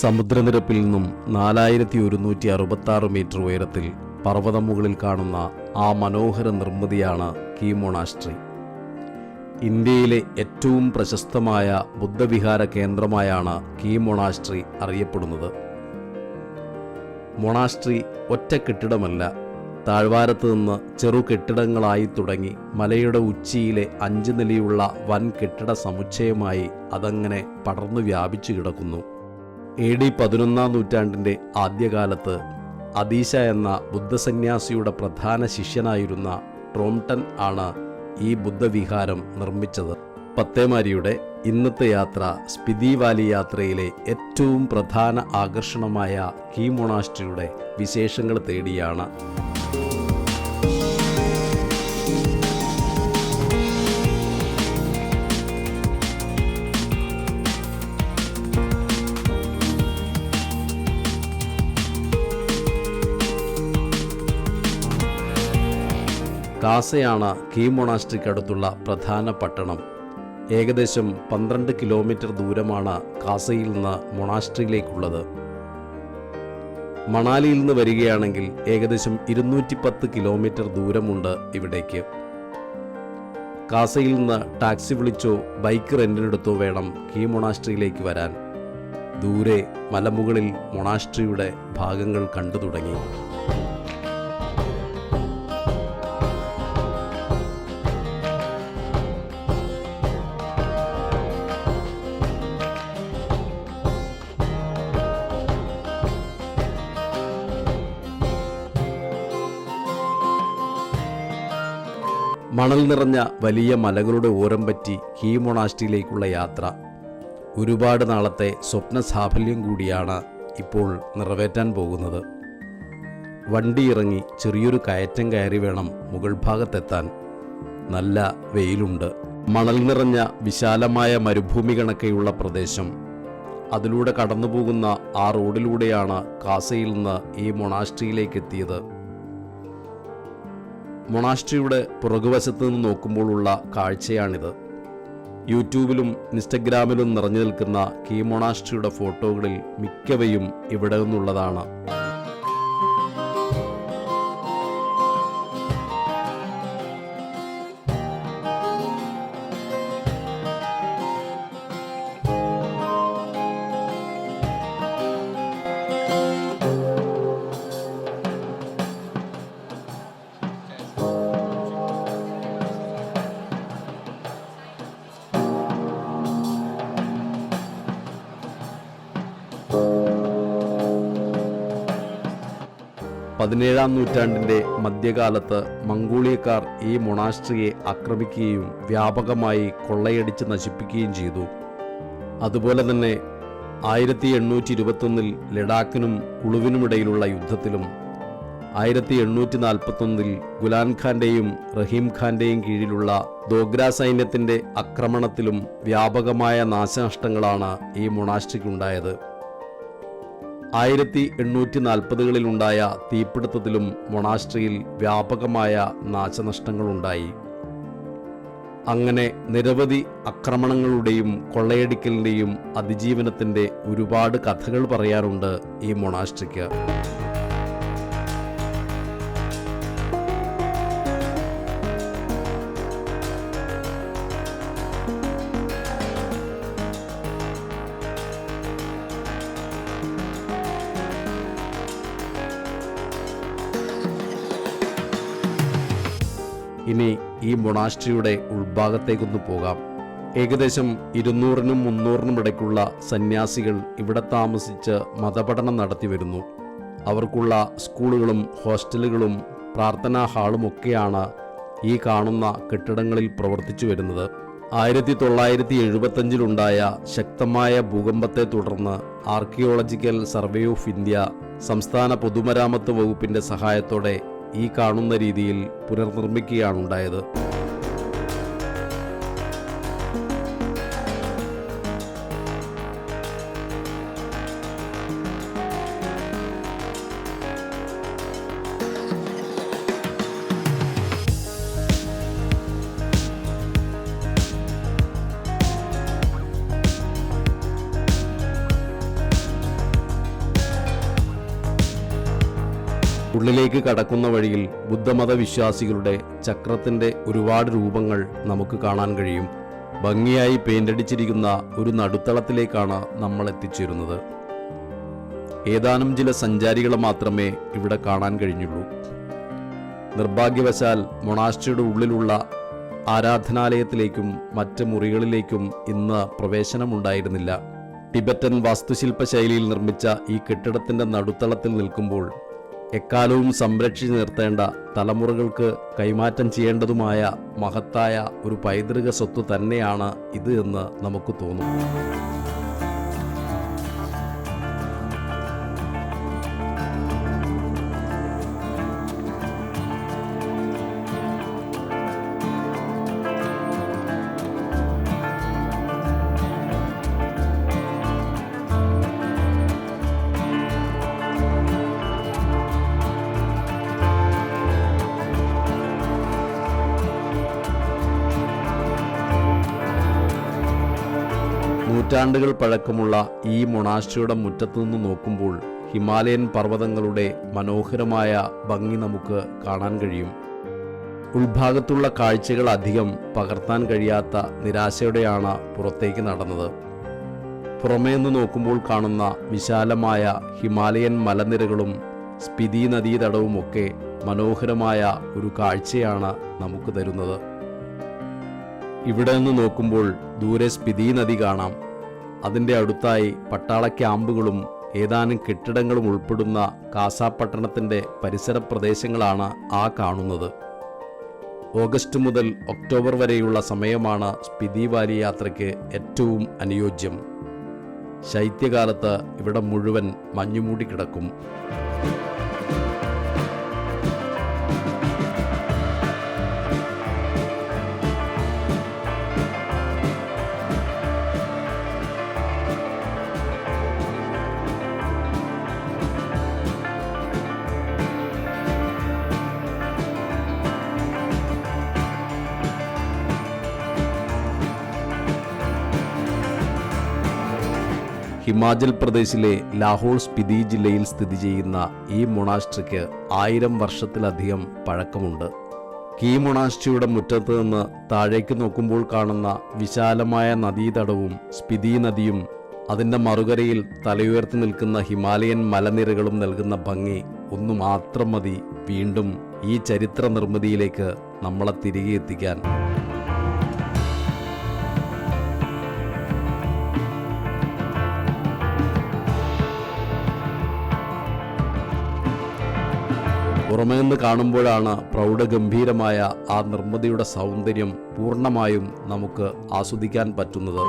സമുദ്രനിരപ്പിൽ നിന്നും നാലായിരത്തി ഒരുന്നൂറ്റി അറുപത്തി മീറ്റർ ഉയരത്തിൽ പർവതമുകളിൽ കാണുന്ന ആ മനോഹര നിർമ്മിതിയാണ് കീ മൊണാസ്ട്രി ഇന്ത്യയിലെ ഏറ്റവും പ്രശസ്തമായ ബുദ്ധവിഹാര കേന്ദ്രമായാണ് കീ മൊണാസ്ട്രി അറിയപ്പെടുന്നത്. മൊണാസ്ട്രി ഒറ്റ കെട്ടിടമല്ല താഴ്വാരത്ത് നിന്ന് ചെറു കെട്ടിടങ്ങളായി തുടങ്ങി മലയുടെ ഉച്ചിയിലെ അഞ്ച് നിലയുള്ള വൻ കെട്ടിട സമുച്ചയമായി അതങ്ങനെ പടർന്നു വ്യാപിച്ചു കിടക്കുന്നു. എ ഡി പതിനൊന്നാം നൂറ്റാണ്ടിന്റെ ആദ്യകാലത്ത് അതീശ എന്ന ബുദ്ധസന്യാസിയുടെ പ്രധാന ശിഷ്യനായിരുന്ന ട്രോംടൺ ആണ് ഈ ബുദ്ധവിഹാരം നിർമ്മിച്ചത്. പത്തേമാരിയുടെ ഇന്നത്തെ യാത്ര സ്പിതി വാലി യാത്രയിലെ ഏറ്റവും പ്രധാന ആകർഷണമായ കീ മൊണാസ്ട്രിയുടെ വിശേഷങ്ങൾ തേടിയാണ്. കാസയാണ് കീ മൊണാസ്ട്രിക്കടുത്തുള്ള പ്രധാന പട്ടണം. ഏകദേശം പന്ത്രണ്ട് കിലോമീറ്റർ ദൂരമാണ് കാസയിൽ നിന്ന് മൊണാസ്ട്രിയിലേക്കുള്ളത്. മണാലിയിൽ നിന്ന് വരികയാണെങ്കിൽ ഏകദേശം ഇരുന്നൂറ്റി പത്ത് കിലോമീറ്റർ ദൂരമുണ്ട് ഇവിടേക്ക്. കാസയിൽ നിന്ന് ടാക്സി വിളിച്ചോ ബൈക്ക് റെന്റിനെടുത്തോ വേണം കീ മൊണാസ്ട്രിയിലേക്ക് വരാൻ. ദൂരെ മലമുകളിൽ മൊണാസ്ട്രിയുടെ ഭാഗങ്ങൾ കണ്ടു തുടങ്ങി. മണൽ നിറഞ്ഞ വലിയ മലകളുടെ ഓരം പറ്റി കീമൊണാസ്റ്റിയിലേക്കുള്ള യാത്ര. ഒരുപാട് നാളത്തെ സ്വപ്ന സാഫല്യം കൂടിയാണ് ഇപ്പോൾ നിറവേറ്റാൻ പോകുന്നത്. വണ്ടി ഇറങ്ങി ചെറിയൊരു കയറ്റം കയറി വേണം മുകൾ ഭാഗത്തെത്താൻ. നല്ല വെയിലുണ്ട്. മണൽ നിറഞ്ഞ വിശാലമായ മരുഭൂമി കണക്കെയുള്ള പ്രദേശം. അതിലൂടെ കടന്നുപോകുന്ന ആ റോഡിലൂടെയാണ് കാസയിൽ നിന്ന് ഈ മൊണാസ്ട്രിയിലേക്ക് എത്തിയത് മൊണാസ്ട്രിയുടെ പുറകുവശത്ത് നിന്ന് നോക്കുമ്പോഴുള്ള കാഴ്ചയാണിത്. യൂട്യൂബിലും ഇൻസ്റ്റഗ്രാമിലും നിറഞ്ഞു നിൽക്കുന്ന കീ മൊണാസ്ട്രിയുടെ ഫോട്ടോകളിൽ മിക്കവയും ഇവിടെ നിന്നുള്ളതാണ്. പതിനേഴാം നൂറ്റാണ്ടിന്റെ മധ്യകാലത്ത് മംഗോളിയക്കാർ ഈ മൊണാസ്ട്രിയെ ആക്രമിക്കുകയും വ്യാപകമായി കൊള്ളയടിച്ച് നശിപ്പിക്കുകയും ചെയ്തു. അതുപോലെ തന്നെ ആയിരത്തി എണ്ണൂറ്റി ഇരുപത്തൊന്നിൽ ലഡാക്കിനും കുളുവിനുമിടയിലുള്ള യുദ്ധത്തിലും ആയിരത്തി എണ്ണൂറ്റി നാൽപ്പത്തൊന്നിൽ ഗുലാൻ ഖാന്റെയും റഹീം ഖാന്റെയും കീഴിലുള്ള ദോഗ്ര സൈന്യത്തിന്റെ ആക്രമണത്തിലും വ്യാപകമായ നാശനഷ്ടങ്ങളാണ് ഈ മൊണാസ്ട്രിക്കുണ്ടായത്. ആയിരത്തി എണ്ണൂറ്റി നാൽപ്പതുകളിലുണ്ടായ തീപിടുത്തത്തിലും മൊണാസ്ട്രിയിൽ വ്യാപകമായ നാശനഷ്ടങ്ങളുണ്ടായി. അങ്ങനെ നിരവധി ആക്രമണങ്ങളുടെയും കൊള്ളയടിക്കലിന്റെയും അതിജീവനത്തിന്റെ ഒരുപാട് കഥകൾ പറയാറുണ്ട് ഈ മൊണാസ്ട്രിക്ക്. ഇനി ഈ മൊണാസ്ട്രിയുടെ ഉൾഭാഗത്തേക്കൊന്ന് പോകാം. ഏകദേശം ഇരുന്നൂറിനും മുന്നൂറിനും ഇടയ്ക്കുള്ള സന്യാസികൾ ഇവിടെ താമസിച്ച് മതപഠനം നടത്തി വരുന്നു. അവർക്കുള്ള സ്കൂളുകളും ഹോസ്റ്റലുകളും പ്രാർത്ഥനാ ഹാളുമൊക്കെയാണ് ഈ കാണുന്ന കെട്ടിടങ്ങളിൽ പ്രവർത്തിച്ചു വരുന്നത്. ആയിരത്തി തൊള്ളായിരത്തി എഴുപത്തഞ്ചിലുണ്ടായ ശക്തമായ ഭൂകമ്പത്തെ തുടർന്ന് ആർക്കിയോളജിക്കൽ സർവേ ഓഫ് ഇന്ത്യ സംസ്ഥാന പൊതുമരാമത്ത് വകുപ്പിന്റെ സഹായത്തോടെ ഈ കാണുന്ന രീതിയിൽ പുനർനിർമ്മിക്കുകയാണുണ്ടായത് ഉള്ളിലേക്ക് കടക്കുന്ന വഴിയിൽ ബുദ്ധമത വിശ്വാസികളുടെ ചക്രത്തിന്റെ ഒരുപാട് രൂപങ്ങൾ നമുക്ക് കാണാൻ കഴിയും. ഭംഗിയായി പെയിന്റടിച്ചിരിക്കുന്ന ഒരു നടുത്തളത്തിലേക്കാണ് നമ്മൾ എത്തിച്ചേരുന്നത്. ഏതാനും ചില സഞ്ചാരികളെ മാത്രമേ ഇവിടെ കാണാൻ കഴിഞ്ഞുള്ളൂ. നിർഭാഗ്യവശാൽ മൊണാസ്ട്രിയുടെ ഉള്ളിലുള്ള ആരാധനാലയത്തിലേക്കും മറ്റ് മുറികളിലേക്കും ഇന്ന് പ്രവേശനമുണ്ടായിരുന്നില്ല. ടിബറ്റൻ വാസ്തുശില്പ ശൈലിയിൽ നിർമ്മിച്ച ഈ കെട്ടിടത്തിന്റെ നടുത്തളത്തിൽ നിൽക്കുമ്പോൾ എക്കാലവും സംരക്ഷിച്ചു നിർത്തേണ്ട തലമുറകൾക്ക് കൈമാറ്റം ചെയ്യേണ്ടതുമായ മഹത്തായ ഒരു പൈതൃക സ്വത്ത് തന്നെയാണ് ഇത് എന്ന് നമുക്ക് തോന്നും. നൂറ്റാണ്ടുകൾ പഴക്കമുള്ള ഈ മൊണാസ്ട്രിയുടെ മുറ്റത്തു നിന്ന് നോക്കുമ്പോൾ ഹിമാലയൻ പർവതങ്ങളുടെ മനോഹരമായ ഭംഗി നമുക്ക് കാണാൻ കഴിയും. ഉൾഭാഗത്തുള്ള കാഴ്ചകൾ അധികം പകർത്താൻ കഴിയാത്ത നിരാശയോടെയാണ് പുറത്തേക്ക് നടന്നത്. പുറമേ നിന്ന് നോക്കുമ്പോൾ കാണുന്ന വിശാലമായ ഹിമാലയൻ മലനിരകളും സ്പിതി നദീതടവുമൊക്കെ മനോഹരമായ ഒരു കാഴ്ചയാണ് നമുക്ക് തരുന്നത്. ഇവിടെ നിന്ന് നോക്കുമ്പോൾ ദൂരെ സ്പിതി നദി കാണാം. അതിന്റെ അടുത്തായി പട്ടാള ക്യാമ്പുകളും ഏതാനും കെട്ടിടങ്ങളും ഉൾപ്പെടുന്ന കാസാപട്ടണത്തിന്റെ പരിസര പ്രദേശങ്ങളാണ് ആ കാണുന്നത്. ഓഗസ്റ്റ് മുതൽ ഒക്ടോബർ വരെയുള്ള സമയമാണ് സ്പിതി വാലി യാത്രയ്ക്ക് ഏറ്റവും അനുയോജ്യം. ശൈത്യകാലത്ത് ഇവിടെ മുഴുവൻ മഞ്ഞുമൂടി കിടക്കും. ഹിമാചൽ പ്രദേശിലെ ലാഹോൾ സ്പിതി ജില്ലയിൽ സ്ഥിതി ചെയ്യുന്ന ഈ മൊണാസ്ട്രിക്ക് ആയിരം വർഷത്തിലധികം പഴക്കമുണ്ട്. കീ മൊണാസ്ട്രിയുടെ മുറ്റത്ത് നിന്ന് താഴേക്ക് നോക്കുമ്പോൾ കാണുന്ന വിശാലമായ നദീതടവും സ്പിതി നദിയും അതിന്റെ മറുകരയിൽ തലയുയർത്തി നിൽക്കുന്ന ഹിമാലയൻ മലനിരകളും നൽകുന്ന ഭംഗി ഒന്നു മാത്രം മതി വീണ്ടും ഈ ചരിത്ര നിർമ്മിതിയിലേക്ക് നമ്മളെ തിരികെ എത്തിക്കാൻ. പുറമേ നിന്ന് കാണുമ്പോഴാണ് പ്രൗഢഗംഭീരമായ ആ നിർമ്മിതിയുടെ സൗന്ദര്യം പൂർണമായും നമുക്ക് ആസ്വദിക്കാൻ പറ്റുന്നത്.